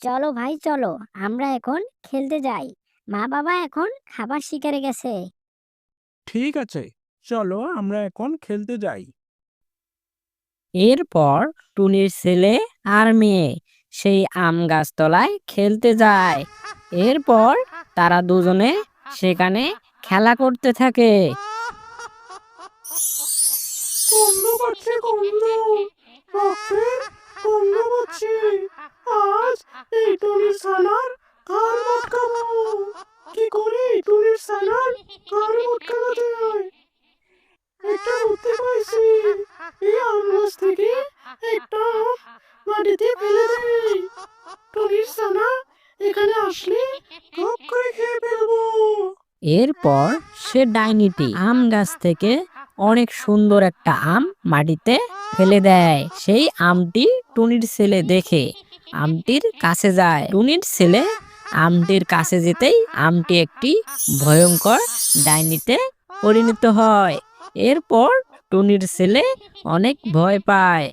চলো ভাই চলো। আমরা এখন খেলতে যাই। মা বাবা এখন খাবার শিকারে গেছে। ঠিক আছে চলো আমরা এখন খেলতে যাই। এরপর টুনির ছেলে আর মেয়ে সেই আম গাছতলায় খেলতে যায়। এরপর তারা দুজনে সেখানে খেলা করতে থাকে। গন্ধ পাচ্ছে গন্ধ। সালার কার কি করি? সালার কার একটা পাইছি। এই আম গাছ থেকে একটা মাটিতে ফেলে টুনির সালা এখানে আসলে করে খেয়ে ফেলব। এরপর সে ডাইনিটি আম গাছ থেকে অনেক সুন্দর একটা আম মাটিতে ফেলে দেয়। সেই আমটি টুনির ছেলে দেখে আমটির কাছে যায়। টুনির ছেলে আমটির কাছে যেতেই আমটি একটি ভয়ঙ্কর ডাইনিতে পরিণত হয়। এরপর টুনির ছেলে অনেক ভয় পায়।